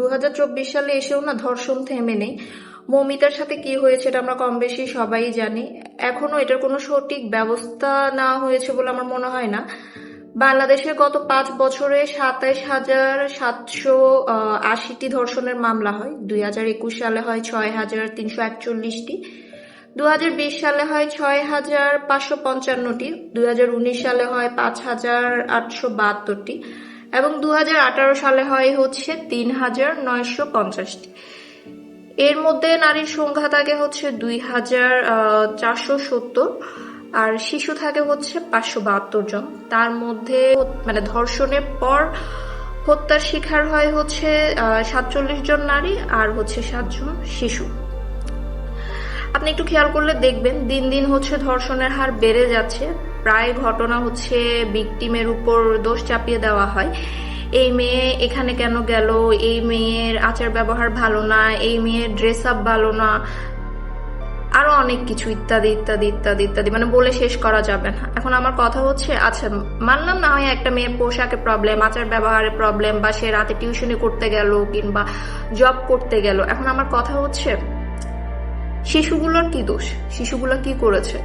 দু হাজার চব্বিশ সালে এসেও না ধর্ষণ থেমে নেই। মমিতার সাথে কি হয়েছে এটা আমরা কম বেশি সবাই জানি। এখনও এটার কোনো সঠিক ব্যবস্থা না হয়েছে বলে আমার মনে হয় না। বাংলাদেশে গত পাঁচ বছরে সাতাইশ হাজার সাতশো আশিটি ধর্ষণের মামলা হয়। দুই হাজার একুশ সালে হয় ছয় হাজার তিনশো একচল্লিশটি। দু হাজার বিশ সালে হয় ছয় হাজার পাঁচশো পঞ্চান্নটি। দুই হাজার উনিশ সালে হয় পাঁচ হাজার আটশো বাহাত্তরটি। এবং দু হাজার আঠারো সালে হয় হচ্ছে তিন হাজার নয়শো পঞ্চাশটি। এর মধ্যে নারীর সংখ্যা থাকে হচ্ছে দুই হাজার চারশো সত্তর আর শিশু থাকে হচ্ছে পাঁচশো বাহাত্তর জন। তার মধ্যে মানে ধর্ষণের পর হত্যার শিকার হয় হচ্ছে সাতচল্লিশ জন নারী আর হচ্ছে সাতজন শিশু। আপনি একটু খেয়াল করলে দেখবেন দিন দিন হচ্ছে ধর্ষণের হার বেড়ে যাচ্ছে। প্রায় ঘটনা হচ্ছে বিকটিমের উপর দোষ চাপিয়ে দেওয়া হয়। এই মেয়ে এখানে কেন গেল? এই মেয়ের আচার ব্যবহার ভালো না, এই মেয়ের ড্রেস আপ ভালো না। আরও অনেক কিছু, ইত্যাদি ইত্যাদি ইত্যাদি ইত্যাদি। মানে বলে শেষ করা যাবে না। এখন আমার কথা হচ্ছে আচ্ছা মানলাম না হয় একটা মেয়ের পোশাকে প্রবলেম আচার ব্যবহারে প্রবলেম বা সে রাতে টিউশনি করতে গেল কিংবা জব করতে গেল। এখন আমার কথা হচ্ছে, শিশুগুলোর কি দোষ? শিশুগুলো কি করেছে?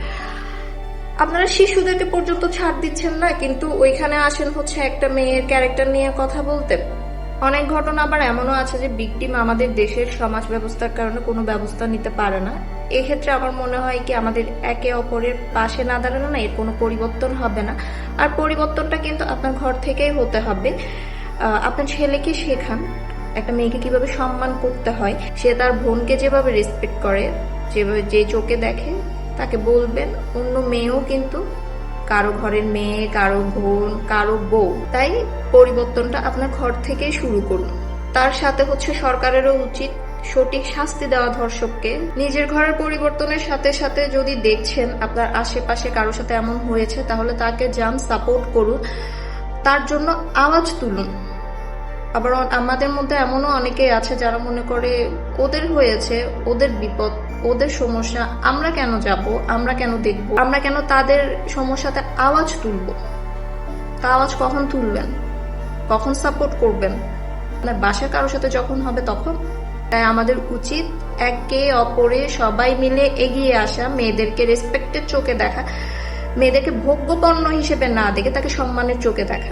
আপনারা শিশুদেরকে পর্যন্ত ছাড় দিচ্ছেন না, কিন্তু ওইখানে আসেন হচ্ছে একটা মেয়ের ক্যারেক্টার নিয়ে কথা বলতে। অনেক ঘটনা আবার এমনও আছে যে বিকটিম আমাদের দেশের সমাজ ব্যবস্থার কারণে কোনো ব্যবস্থা নিতে পারে না। এক্ষেত্রে আমার মনে হয় কি, আমাদের একে অপরের পাশে না দাঁড়ানো না এর কোনো পরিবর্তন হবে না। আর পরিবর্তনটা কিন্তু আপনার ঘর থেকেই হতে হবে। আপনার ছেলেকে শেখান, একটা মেয়েকে কীভাবে সম্মান করতে হয়। সে তার বোনকে যেভাবে রেসপেক্ট করে, যেভাবে যে চোখে দেখে তাকে বলবেন, অন্য মেয়েও কিন্তু কারও ঘরের মেয়ে, কারও বোন, কারও বউ। তাই পরিবর্তনটা আপনার ঘর থেকেই শুরু করুন। তার সাথে হচ্ছে সরকারেরও উচিত সঠিক শাস্তি দেওয়া ধর্ষককে। নিজের ঘরের পরিবর্তনের সাথে সাথে যদি দেখছেন আপনার আশেপাশে কারও সাথে এমন হয়েছে, তাহলে তাকে যান সাপোর্ট করুন। তার জন্য আওয়াজ তুলুন। আবার আমাদের মধ্যে এমনও অনেকেই আছে যারা মনে করে ওদের হয়েছে, ওদের বিপদ, ওদের সমস্যা, আমরা কেন যাব, আমরা কেন দেখব, আমরা কেন তাদের সমস্যাতে আওয়াজ তুলব? তা আওয়াজ কখন তুলবেন? কখন সাপোর্ট করবেন? মানে বাসা কারোর সাথে যখন হবে তখন? তাই আমাদের উচিত একে অপরে সবাই মিলে এগিয়ে আসা, মেয়েদেরকে রেসপেক্টের চোখে দেখা, মেয়েদেরকে ভোগ্যপণ্য হিসেবে না দেখে তাকে সম্মানের চোখে দেখা।